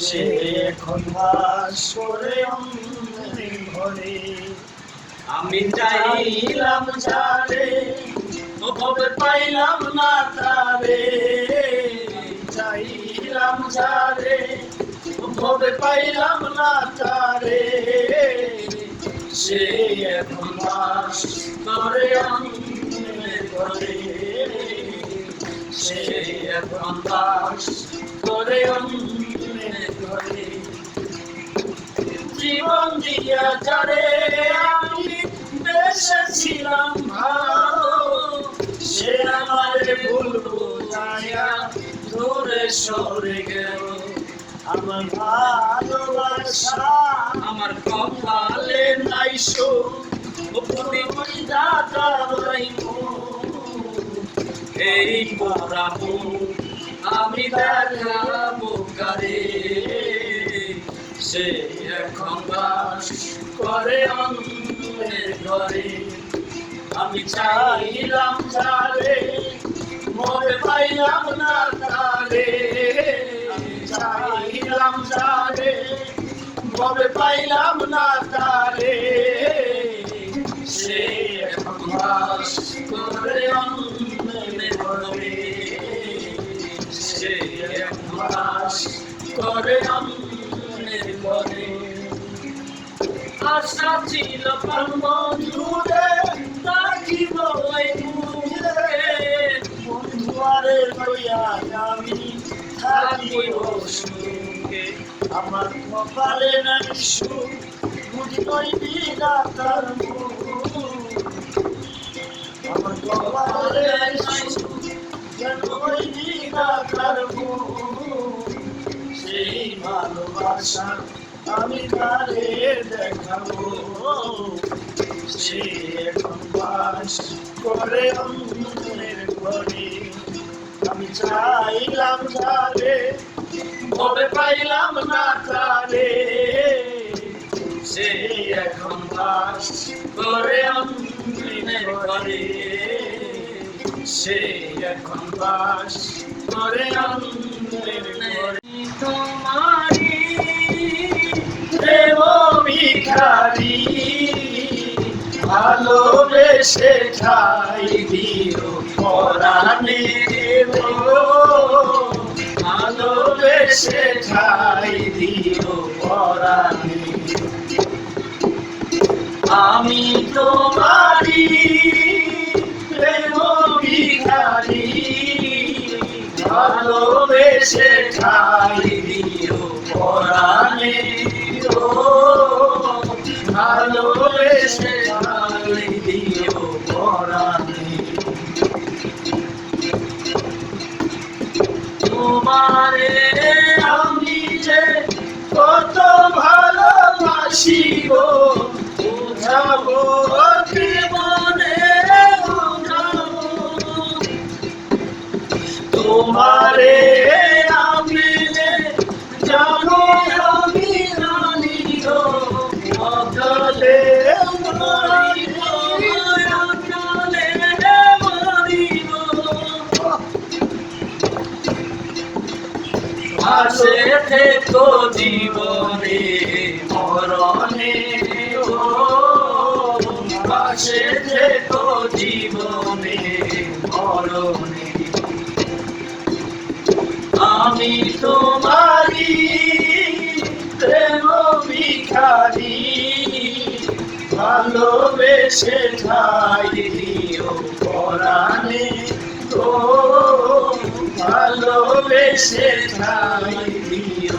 সে এখন বাস করে ঘরে। আমি চাইলাম যারে খবর পাইলাম না তারে চাইলাম যারে খবর পাইলাম না তারে। সে এখন বাস করে সে এখন বাস করে ঘরে জীবন দিয়া যারে আমি বেশে ছিলাম ভালো, সে আমার ভুল বুঝাইয়া দূরে সরে গেল। আমার ভালোবাসা আমার কপালে নাই দাদা এই পোড়াবো আমি দেখাবো কারে? সে এখন করে অন্যের ঘরে। আমি চাইলাম যারে মরে পাইলাম না তারে। পাইলাম না তারে। সে বাস করে অন্যের ঘরে। সে বাস করে অন্যের ঘরে। আশা ছিল থাকিব দূরে বন্ধুয়ারে লইয়া আমি থাকিব সুখে আমার কপালে নাই সুখ বুঝি নই বিধাতার আমার কপালে নাই সুখ, যেন ওই বিধাতার সেই ভালোবাসা আমি তারে দেখাবো। সে এখন বাস করে আমি চাইলাম যারে পাইলাম না তারে সে এখন বাস করে অন্যের ঘরে। সে এখন বাস করে অন্যের ঘরে। তোমারি প্রেম ভিখারি, ভালোবেসে ঠাই দিও পরাণে। দিও আমি তোমারি প্রেম ভিখারি ভালোবেসে দিও পরাণে। ভালোবেসে দিও পরাণে। তোমারে আসে থেকো জীবনে, মরণে আসে থেকো জীবনে, মরণে আমি তোমারি প্রেম ভিখারি ভালোবেসে ঠাই দিও পরাণে। ভালোবেসে পরাণে